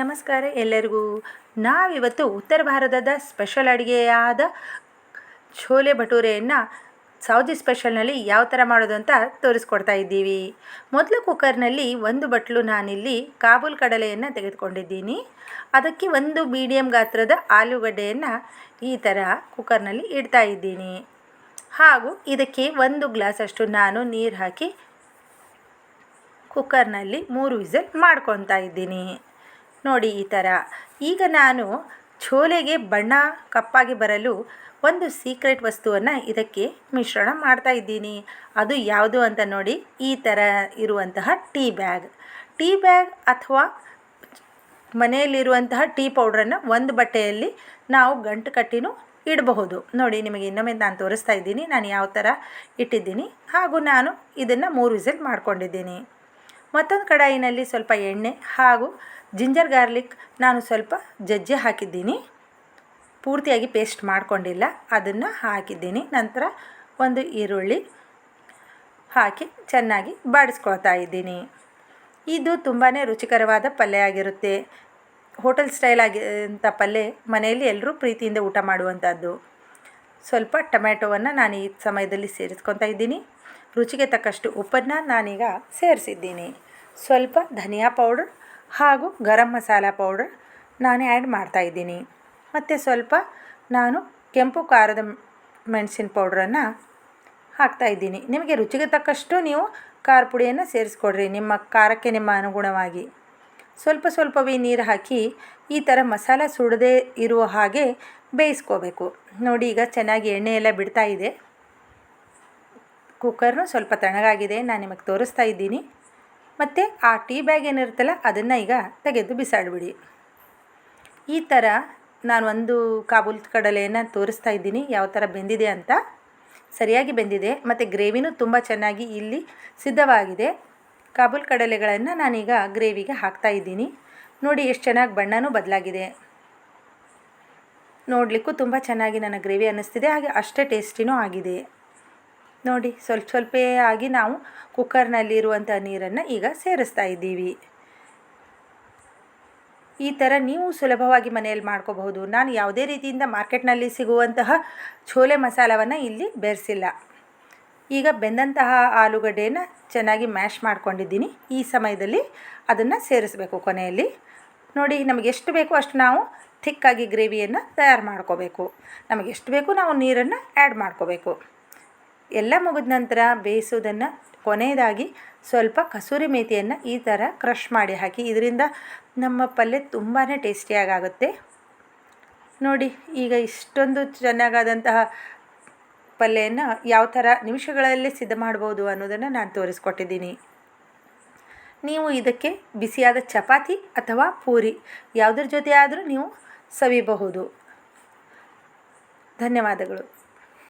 ನಮಸ್ಕಾರ ಎಲ್ಲರಿಗೂ. ನಾವಿವತ್ತು ಉತ್ತರ ಭಾರತದ ಸ್ಪೆಷಲ್ ಅಡುಗೆಯಾದ ಛೋಲೆ ಭಟೂರೆಯನ್ನು ಸೌದಿ ಸ್ಪೆಷಲ್ನಲ್ಲಿ ಯಾವ ಥರ ಮಾಡೋದು ಅಂತ ತೋರಿಸ್ಕೊಡ್ತಾ ಇದ್ದೀವಿ. ಮೊದಲು ಕುಕ್ಕರ್ನಲ್ಲಿ ಒಂದು ಬಟ್ಲು ನಾನಿಲ್ಲಿ ಕಾಬೂಲ್ ಕಡಲೆಯನ್ನು ತೆಗೆದುಕೊಂಡಿದ್ದೀನಿ. ಅದಕ್ಕೆ ಒಂದು ಮೀಡಿಯಂ ಗಾತ್ರದ ಆಲೂಗಡ್ಡೆಯನ್ನು ಈ ಥರ ಕುಕ್ಕರ್ನಲ್ಲಿ ಇಡ್ತಾ ಇದ್ದೀನಿ. ಹಾಗೂ ಇದಕ್ಕೆ ಒಂದು ಗ್ಲಾಸಷ್ಟು ನಾನು ನೀರು ಹಾಕಿ ಕುಕ್ಕರ್ನಲ್ಲಿ ಮೂರು ವಿಸಲ್ ಮಾಡ್ಕೊತಾ ಇದ್ದೀನಿ. ನೋಡಿ ಈ ಥರ. ಈಗ ನಾನು ಛೋಲೆಗೆ ಬಣ್ಣ ಕಪ್ಪಾಗಿ ಬರಲು ಒಂದು ಸೀಕ್ರೆಟ್ ವಸ್ತುವನ್ನು ಇದಕ್ಕೆ ಮಿಶ್ರಣ ಮಾಡ್ತಾ ಇದ್ದೀನಿ. ಅದು ಯಾವುದು ಅಂತ ನೋಡಿ ಈ ಥರ ಇರುವಂತಹ ಟೀ ಬ್ಯಾಗ್. ಟೀ ಬ್ಯಾಗ್ ಅಥವಾ ಮನೆಯಲ್ಲಿರುವಂತಹ ಟೀ ಪೌಡ್ರನ್ನು ಒಂದು ಬಟ್ಟೆಯಲ್ಲಿ ನಾವು ಗಂಟು ಕಟ್ಟಿನೂ ಇಡಬಹುದು. ನೋಡಿ ನಿಮಗೆ ಇನ್ನೊಮ್ಮೆ ನಾನು ತೋರಿಸ್ತಾ ಇದ್ದೀನಿ ನಾನು ಯಾವ ಥರ ಇಟ್ಟಿದ್ದೀನಿ. ಹಾಗೂ ನಾನು ಇದನ್ನು ಮೂರು ವಿಸಿಲ್ ಮಾಡ್ಕೊಂಡಿದ್ದೀನಿ. ಮತ್ತೊಂದು ಕಡಾಯಿನಲ್ಲಿ ಸ್ವಲ್ಪ ಎಣ್ಣೆ ಹಾಗೂ ಜಿಂಜರ್ ಗಾರ್ಲಿಕ್ ನಾನು ಸ್ವಲ್ಪ ಜಜ್ಜಿ ಹಾಕಿದ್ದೀನಿ. ಪೂರ್ತಿಯಾಗಿ ಪೇಸ್ಟ್ ಮಾಡಿಕೊಂಡಿಲ್ಲ. ಅದನ್ನು ಹಾಕಿದ್ದೀನಿ. ನಂತರ ಒಂದು ಈರುಳ್ಳಿ ಹಾಕಿ ಚೆನ್ನಾಗಿ ಬಾಡಿಸ್ಕೊಳ್ತಾ ಇದ್ದೀನಿ. ಇದು ತುಂಬಾ ರುಚಿಕರವಾದ ಪಲ್ಯ ಆಗಿರುತ್ತೆ. ಹೋಟೆಲ್ ಸ್ಟೈಲ್ ಆಗಿರುವಂಥ ಪಲ್ಯ ಮನೆಯಲ್ಲಿ ಎಲ್ಲರೂ ಪ್ರೀತಿಯಿಂದ ಊಟ ಮಾಡುವಂಥದ್ದು ಸ್ವಲ್ಪ ಟೊಮ್ಯಾಟೊವನ್ನು ನಾನು ಈ ಸಮಯದಲ್ಲಿ ಸೇರಿಸ್ಕೊತಾ ಇದ್ದೀನಿ. ರುಚಿಗೆ ತಕ್ಕಷ್ಟು ಉಪ್ಪನ್ನು ನಾನೀಗ ಸೇರಿಸಿದ್ದೀನಿ. ಸ್ವಲ್ಪ ಧನಿಯಾ ಪೌಡರ್ ಹಾಗೂ ಗರಂ ಮಸಾಲ ಪೌಡರ್ ನಾನು ಆ್ಯಡ್ ಮಾಡ್ತಾಯಿದ್ದೀನಿ ಮತ್ತು ಸ್ವಲ್ಪ ನಾನು ಕೆಂಪು ಖಾರದ ಮೆಣಸಿನ ಪೌಡ್ರನ್ನು ಹಾಕ್ತಾಯಿದ್ದೀನಿ ನಿಮಗೆ ರುಚಿಗೆ ತಕ್ಕಷ್ಟು ನೀವು ಖಾರ ಪುಡಿಯನ್ನು ಸೇರಿಸ್ಕೊಡ್ರಿ. ನಿಮ್ಮ ಖಾರಕ್ಕೆ ನಿಮ್ಮ ಅನುಗುಣವಾಗಿ. ಸ್ವಲ್ಪ ಸ್ವಲ್ಪವೇ ನೀರು ಹಾಕಿ ಈ ಥರ ಮಸಾಲ ಸುಡದೇ ಇರುವ ಹಾಗೆ ಬೇಯಿಸ್ಕೋಬೇಕು. ನೋಡಿ ಈಗ ಚೆನ್ನಾಗಿ ಎಣ್ಣೆ ಎಲ್ಲ ಬಿಡ್ತಾ ಇದೆ. ಕುಕ್ಕರ್ನು ಸ್ವಲ್ಪ ತಣ್ಣಗಾಗಿದೆ, ನಾನು ನಿಮಗೆ ತೋರಿಸ್ತಾ ಇದ್ದೀನಿ. ಮತ್ತು ಆ ಟೀ ಬ್ಯಾಗ್ ಏನಿರುತ್ತಲ್ಲ, ಅದನ್ನು ಈಗ ತೆಗೆದು ಬಿಸಾಡಿಬಿಡಿ. ಈ ಥರ ನಾನು ಒಂದು ಕಾಬೂಲ್ ಕಡಲೆಯನ್ನು ತೋರಿಸ್ತಾ ಇದ್ದೀನಿ, ಯಾವ ಥರ ಬೆಂದಿದೆ ಅಂತ. ಸರಿಯಾಗಿ ಬೆಂದಿದೆ, ಮತ್ತು ಗ್ರೇವಿನೂ ತುಂಬ ಚೆನ್ನಾಗಿ ಇಲ್ಲಿ ಸಿದ್ಧವಾಗಿದೆ. ಕಾಬೂಲ್ ಕಡಲೆಗಳನ್ನು ನಾನೀಗ ಗ್ರೇವಿಗೆ ಹಾಕ್ತಾ ಇದ್ದೀನಿ. ನೋಡಿ ಎಷ್ಟು ಚೆನ್ನಾಗಿ ಬಣ್ಣನೂ ಬದಲಾಗಿದೆ. ನೋಡಲಿಕ್ಕೂ ತುಂಬ ಚೆನ್ನಾಗಿ ನನ್ನ ಗ್ರೇವಿ ಅನ್ನಿಸ್ತಿದೆ, ಹಾಗೆ ಅಷ್ಟೇ ಟೇಸ್ಟಿನೂ ಆಗಿದೆ. ನೋಡಿ, ಸ್ವಲ್ಪ ಸ್ವಲ್ಪ ಆಗಿ ನಾವು ಕುಕ್ಕರ್ನಲ್ಲಿರುವಂಥ ನೀರನ್ನು ಈಗ ಸೇರಿಸ್ತಾ ಇದ್ದೀವಿ. ಈ ಥರ ನೀವು ಸುಲಭವಾಗಿ ಮನೆಯಲ್ಲಿ ಮಾಡ್ಕೋಬಹುದು. ನಾನು ಯಾವುದೇ ರೀತಿಯಿಂದ ಮಾರ್ಕೆಟ್ನಲ್ಲಿ ಸಿಗುವಂತಹ ಛೋಲೆ ಮಸಾಲವನ್ನು ಇಲ್ಲಿ ಬೆರೆಸಿಲ್ಲ. ಈಗ ಬೆಂದಂತಹ ಆಲೂಗಡ್ಡೆಯನ್ನು ಚೆನ್ನಾಗಿ ಮ್ಯಾಶ್ ಮಾಡ್ಕೊಂಡಿದ್ದೀನಿ. ಈ ಸಮಯದಲ್ಲಿ ಅದನ್ನು ಸೇರಿಸಬೇಕು ಕೊನೆಯಲ್ಲಿ. ನೋಡಿ, ನಮಗೆ ಎಷ್ಟು ಬೇಕೋ ಅಷ್ಟು ನಾವು ಥಿಕ್ಕಾಗಿ ಗ್ರೇವಿಯನ್ನು ತಯಾರು ಮಾಡ್ಕೋಬೇಕು. ನಮಗೆ ಎಷ್ಟು ಬೇಕು ನಾವು ನೀರನ್ನು ಆ್ಯಡ್ ಮಾಡ್ಕೋಬೇಕು. ಎಲ್ಲ ಮುಗಿದ ನಂತರ ಬೇಯಿಸೋದನ್ನು ಕೊನೆಯದಾಗಿ ಸ್ವಲ್ಪ ಕಸೂರಿ ಮೇಥಿಯನ್ನು ಈ ಥರ ಕ್ರಷ್ ಮಾಡಿ ಹಾಕಿ. ಇದರಿಂದ ನಮ್ಮ ಪಲ್ಯ ತುಂಬಾ ಟೇಸ್ಟಿಯಾಗುತ್ತೆ ನೋಡಿ, ಈಗ ಇಷ್ಟೊಂದು ಚೆನ್ನಾಗಾದಂತಹ ಪಲ್ಯವನ್ನು ಯಾವ ಥರ ನಿಮಿಷಗಳಲ್ಲಿ ಸಿದ್ಧ ಮಾಡ್ಬೋದು ಅನ್ನೋದನ್ನು ನಾನು ತೋರಿಸ್ಕೊಟ್ಟಿದ್ದೀನಿ. ನೀವು ಇದಕ್ಕೆ ಬಿಸಿಯಾದ ಚಪಾತಿ ಅಥವಾ ಪೂರಿ ಯಾವುದ್ರ ಜೊತೆ ಆದರೂ ನೀವು ಸವಿಬಹುದು ಧನ್ಯವಾದಗಳು.